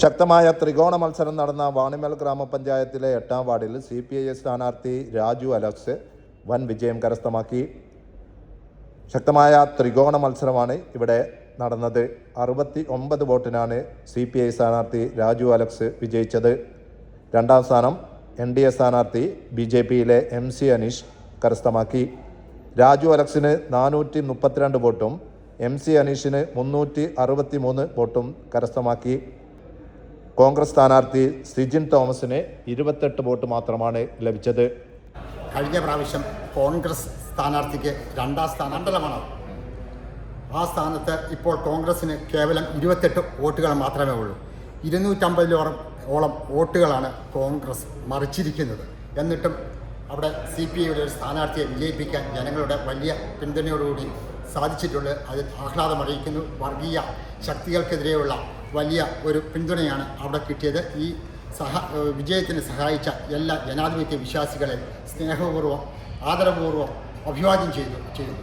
ശക്തമായ ത്രികോണ മത്സരം നടന്ന വാണിമൽ ഗ്രാമപഞ്ചായത്തിലെ എട്ടാം വാർഡിൽ സി പി ഐ സ്ഥാനാർത്ഥി രാജു അലക്സ് വൻ വിജയം കരസ്ഥമാക്കി. ശക്തമായ ത്രികോണ മത്സരമാണ് ഇവിടെ നടന്നത്. അറുപത്തി ഒമ്പത് വോട്ടിനാണ് സി പി ഐ സ്ഥാനാർത്ഥി രാജു അലക്സ് വിജയിച്ചത്. രണ്ടാം സ്ഥാനം എൻ ഡി എ സ്ഥാനാർത്ഥി ബി ജെ പിയിലെ എം സി അനീഷ് കരസ്ഥമാക്കി. രാജു അലക്സിന് നാനൂറ്റി മുപ്പത്തിരണ്ട് വോട്ടും എം സി അനീഷിന് മുന്നൂറ്റി അറുപത്തി മൂന്ന് വോട്ടും കരസ്ഥമാക്കി. കോൺഗ്രസ് സ്ഥാനാർത്ഥി സിജിൻ തോമസിന് ഇരുപത്തെട്ട് വോട്ട് മാത്രമാണ് ലഭിച്ചത്. കഴിഞ്ഞ പ്രാവശ്യം കോൺഗ്രസ് സ്ഥാനാർത്ഥിക്ക് രണ്ടാം സ്ഥാനം മണ്ഡലമാണ് ആ സ്ഥാനത്ത് ഇപ്പോൾ കോൺഗ്രസിന് കേവലം ഇരുപത്തെട്ട് വോട്ടുകൾ മാത്രമേ ഉള്ളൂ. ഇരുന്നൂറ്റമ്പതിലോളം ഓളം വോട്ടുകളാണ് കോൺഗ്രസ് മറിച്ചിരിക്കുന്നത്. എന്നിട്ടും അവിടെ സി പി ഐയുടെ ഒരു സ്ഥാനാർത്ഥിയെ വിജയിപ്പിക്കാൻ ജനങ്ങളുടെ വലിയ പിന്തുണയോടുകൂടി സാധിച്ചിട്ടുള്ളത് ആഹ്ലാദം അറിയിക്കുന്നു. വർഗീയ ശക്തികൾക്കെതിരെയുള്ള വലിയ ഒരു പിന്തുണയാണ് അവിടെ കിട്ടിയത്. ഈ സഹ വിജയത്തിന് സഹായിച്ച എല്ലാ ജനാധിപത്യ വിശ്വാസികളെ സ്നേഹപൂർവം ആദരപൂർവം അഭിവാദ്യം ചെയ്തു ചെയ്യുന്നു